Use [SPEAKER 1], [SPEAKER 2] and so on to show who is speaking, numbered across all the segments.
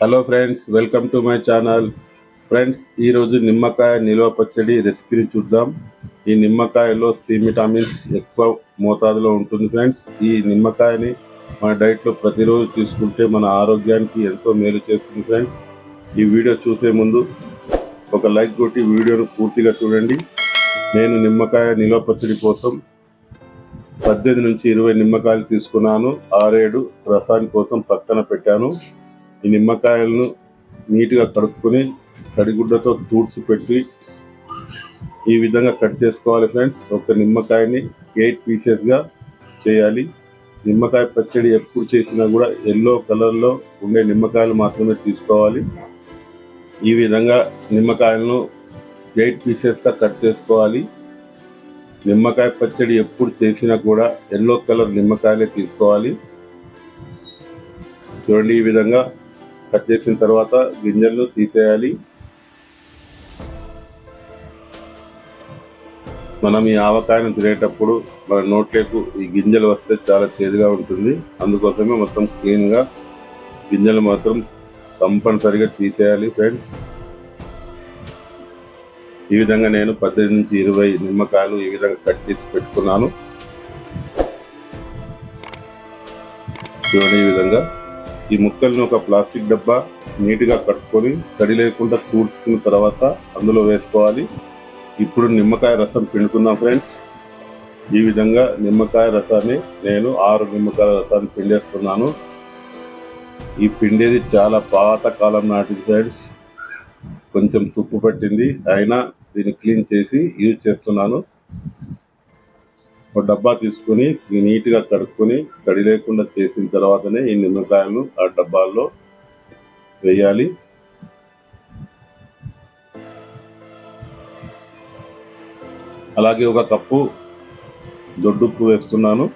[SPEAKER 1] Hello friends welcome to my channel friends ఈరోజు నిమ్మకాయ నిల్వ పచ్చడి రెసిపీని చూద్దాం. ఈ నిమ్మకాయలో సి విటామిన్స్ ఎక్కువ మోతాదులో ఉంటుంది ఫ్రెండ్స్ ఈ నిమ్మకాయని మన డైట్లో ప్రతిరోజు తీసుకుంటే మన ఆరోగ్యానికి ఎంతో మేలు చేస్తుంది ఫ్రెండ్స్ ఈ వీడియో చూసే ముందు ఒక లైక్ కొట్టి వీడియోను పూర్తిగా చూడండి. నేను నిమ్మకాయ నిల్వ పచ్చడి కోసం పద్దెనిమిది నుంచి ఇరవై నిమ్మకాయలు తీసుకున్నాను. ఆరేడు రసాన్ని కోసం పక్కన పెట్టాను. ఈ నిమ్మకాయలను నీట్గా కడుక్కొని తడిగుడ్డతో తూడ్చి పెట్టి ఈ విధంగా కట్ చేసుకోవాలి ఫ్రెండ్స్. ఒక నిమ్మకాయని ఎయిట్ పీసెస్గా చేయాలి. నిమ్మకాయ పచ్చడి ఎప్పుడు చేసినా కూడా ఎల్లో కలర్లో ఉండే నిమ్మకాయలు మాత్రమే తీసుకోవాలి. ఈ విధంగా నిమ్మకాయలను ఎయిట్ పీసెస్గా కట్ చేసుకోవాలి. నిమ్మకాయ పచ్చడి ఎప్పుడు చేసినా కూడా ఎల్లో కలర్ నిమ్మకాయలే తీసుకోవాలి. చూడండి ఈ విధంగా కట్ చేసిన తర్వాత గింజలను తీసేయాలి. మనం ఈ ఆవకాయను తినేటప్పుడు మన నోట్లోకి ఈ గింజలు వస్తే చాలా చేదుగా ఉంటుంది. అందుకోసమే మొత్తం క్లీన్గా గింజలు మాత్రం కంపల్సరిగా తీసేయాలి ఫ్రెండ్స్. ఈ విధంగా నేను పద్దెనిమిది నుంచి ఇరవై నిమ్మకాయలు ఈ విధంగా కట్ చేసి పెట్టుకున్నాను. చూడండి ఈ విధంగా. ఈ ముక్కల్ని ఒక ప్లాస్టిక్ డబ్బా నీట్గా కట్టుకొని తడి లేకుండా కూర్చుకున్న తర్వాత అందులో వేసుకోవాలి. ఇప్పుడు నిమ్మకాయ రసం పిండుకుందాం ఫ్రెండ్స్. ఈ విధంగా నిమ్మకాయ రసాన్ని నేను ఆరు నిమ్మకాయ రసాన్ని పిండేస్తున్నాను. ఈ పిండేది చాలా పాత కాలం నాటిది ఫ్రెండ్స్. కొంచెం తుప్పు పట్టింది. అయినా దీన్ని క్లీన్ చేసి యూజ్ చేస్తున్నాను. ఒక డబ్బా తీసుకొని నీట్గా కడుక్కొని తడి లేకుండా చేసిన తర్వాతనే ఈ నిమ్మకాయలను ఆ డబ్బాల్లో వేయాలి. అలాగే ఒక కప్పు దొడ్డుప్పు వేస్తున్నాను.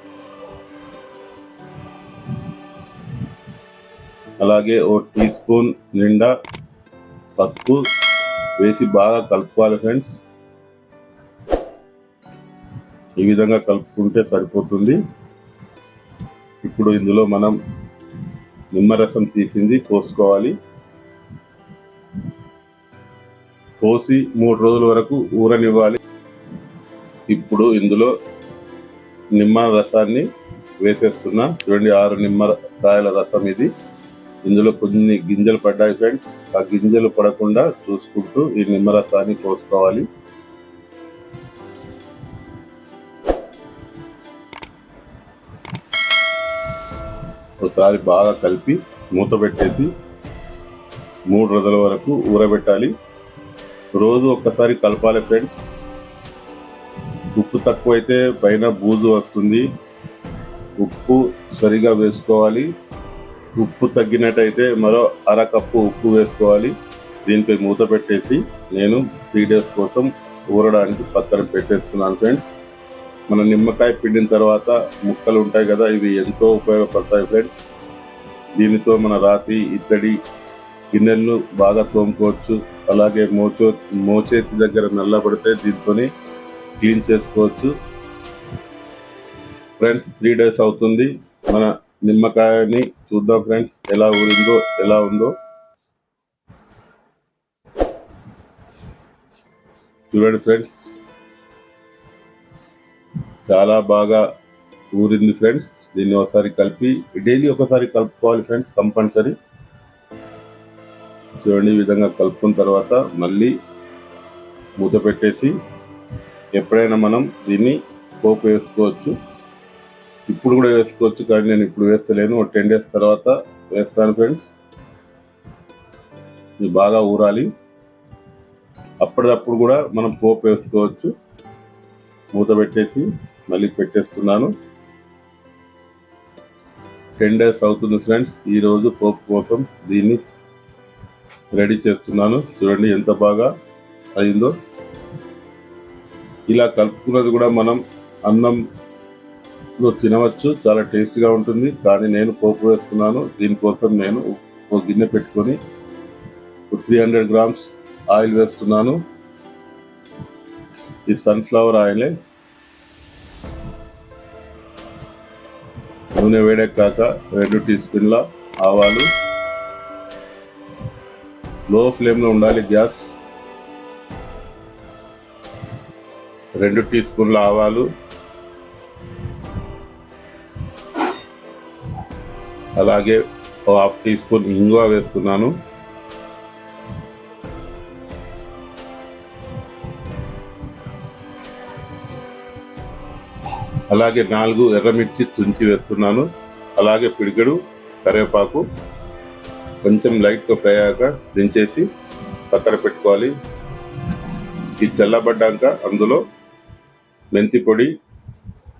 [SPEAKER 1] అలాగే ఓ టీ స్పూన్ నిండా పసుపు వేసి బాగా కలుపుకోవాలి ఫ్రెండ్స్. ఈ విధంగా కలుపుకుంటే సరిపోతుంది. ఇప్పుడు ఇందులో మనం నిమ్మరసం తీసింది పోసుకోవాలి పోసి మూడు రోజుల వరకు ఊరనివ్వాలి. ఇప్పుడు ఇందులో నిమ్మ రసాన్ని వేసేస్తున్నా. చూడండి ఆరు నిమ్మకాయల రసం ఇది. ఇందులో కొన్ని గింజలు పడ్డాయి ఫ్రెండ్స్. ఆ గింజలు పడకుండా చూసుకుంటూ ఈ నిమ్మరసాన్ని పోసుకోవాలి ఒకసారి బాగా కలిపి మూత పెట్టేసి మూడు రోజుల వరకు ఊరబెట్టాలి. రోజు ఒక్కసారి కలపాలి ఫ్రెండ్స్. ఉప్పు తక్కువైతే పైన బూజు వస్తుంది. ఉప్పు సరిగా వేసుకోవాలి. ఉప్పు తగ్గినట్టయితే మరో అర కప్పు ఉప్పు వేసుకోవాలి. దీనిపై మూత పెట్టేసి నేను త్రీ డేస్ కోసం ఊరడానికి పక్కన పెట్టేస్తున్నాను ఫ్రెండ్స్. మన నిమ్మకాయ పిండిన తర్వాత ముక్కలు ఉంటాయి కదా ఇవి ఎంతో ఉపయోగపడతాయి ఫ్రెండ్స్. దీనితో మన రాతి ఇత్తడి గిన్నెలను బాగా తోముకోవచ్చు. అలాగే మోచో మోచేతి దగ్గర నల్లబడితే దీంతో క్లీన్ చేసుకోవచ్చు. ఫ్రెండ్స్ త్రీ డేస్ అవుతుంది. మన నిమ్మకాయని చూద్దాం ఫ్రెండ్స్ ఎలా ఊరిందో ఎలా ఉందో. చూడండి ఫ్రెండ్స్. చాలా బాగా ఊరింది ఫ్రెండ్స్. దీన్ని ఒకసారి కలిపి డైలీ ఒకసారి కలుపుకోవాలి ఫ్రెండ్స్ కంపల్సరీ. చూడండి ఈ విధంగా కలుపుకున్న తర్వాత మళ్ళీ మూత పెట్టేసి ఎప్పుడైనా మనం దీన్ని పోపు వేసుకోవచ్చు. ఇప్పుడు కూడా వేసుకోవచ్చు కానీ నేను ఇప్పుడు వేస్తలేను. ఒక టెన్ డేస్ తర్వాత వేస్తాను ఫ్రెండ్స్. ఇది బాగా ఊరాలి. అప్పటిదప్పుడు కూడా మనం పోపు వేసుకోవచ్చు. మూత పెట్టేసి మళ్ళీ పెట్టేస్తున్నాను. టెన్ డేస్ అవుతుంది ఫ్రెండ్స్ ఈరోజు పోపు కోసం దీన్ని రెడీ చేస్తున్నాను. చూడండి ఎంత బాగా అయిందో. ఇలా కలుపుకున్నది కూడా మనం అన్నంలో తినవచ్చు. చాలా టేస్ట్గా ఉంటుంది. కానీ నేను పోపు వేస్తున్నాను. దీనికోసం నేను ఒక గిన్నె పెట్టుకొని త్రీ హండ్రెడ్ గ్రామ్స్ ఆయిల్ వేస్తున్నాను. ఈ సన్ఫ్లవర్ ఆయిలే నూనె వేడెక్కాక రెండు టీ స్పూన్ల ఆవాలు. లో ఫ్లేమ్లో ఉండాలి గ్యాస్. రెండు టీ స్పూన్ల ఆవాలు. అలాగే ఓ హాఫ్ టీ స్పూన్ ఇంగువ వేస్తున్నాను. అలాగే నాలుగు ఎర్రమిర్చి తుంచి వేస్తున్నాను. అలాగే పిడికెడు కరివేపాకు కొంచెం లైట్గా ఫ్రై అయ్యాక దించేసి పక్కన పెట్టుకోవాలి. ఇది చల్లబడ్డాక అందులో మెంతి పొడి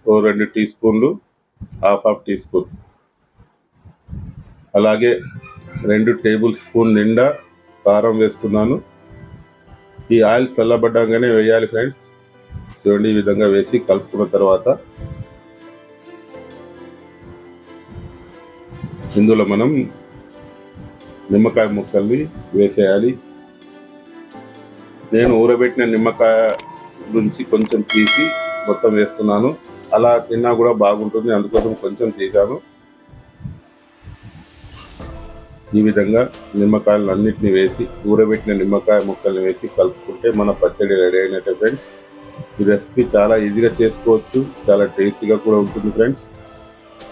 [SPEAKER 1] ఓ రెండు టీ స్పూన్లు హాఫ్ హాఫ్ టీ స్పూన్. అలాగే రెండు టేబుల్ స్పూన్ నిండా కారం వేస్తున్నాను. ఈ ఆయిల్ చల్లబడ్డాకనే వేయాలి ఫ్రెండ్స్. చూడండి ఈ విధంగా వేసి కలుపుకున్న తర్వాత ఇందులో మనం నిమ్మకాయ ముక్కల్ని వేసేయాలి. నేను ఊరబెట్టిన నిమ్మకాయ నుంచి కొంచెం తీసి మొత్తం వేస్తున్నాను అలా తిన్నా కూడా బాగుంటుంది. అందుకోసం కొంచెం తీసాను. ఈ విధంగా నిమ్మకాయలను అన్నింటినీ వేసి ఊరబెట్టిన నిమ్మకాయ ముక్కల్ని వేసి కలుపుకుంటే మన పచ్చడి రెడీ అయినట్టే ఫ్రెండ్స్. ఈ రెసిపీ చాలా ఈజీగా చేసుకోవచ్చు. చాలా టేస్టీగా కూడా ఉంటుంది ఫ్రెండ్స్.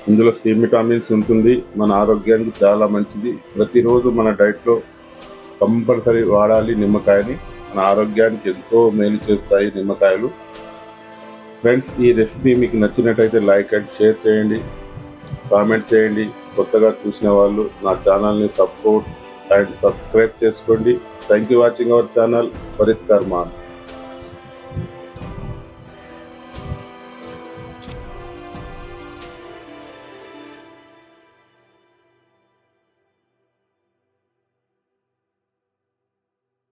[SPEAKER 1] ఇందులో సి విటామిన్స్ ఉంటుంది మన ఆరోగ్యానికి చాలా మంచిది. ప్రతిరోజు మన డైట్లో కంపల్సరీ వాడాలి నిమ్మకాయని. మన ఆరోగ్యానికి ఎంతో మేలు చేస్తాయి నిమ్మకాయలు. ఫ్రెండ్స్ ఈ రెసిపీ మీకు నచ్చినట్టయితే లైక్ అండ్ షేర్ చేయండి. కామెంట్ చేయండి. కొత్తగా చూసిన వాళ్ళు నా ఛానల్ని సపోర్ట్ అండ్ సబ్స్క్రైబ్ చేసుకోండి. Thank you watching our channel Farid Karman.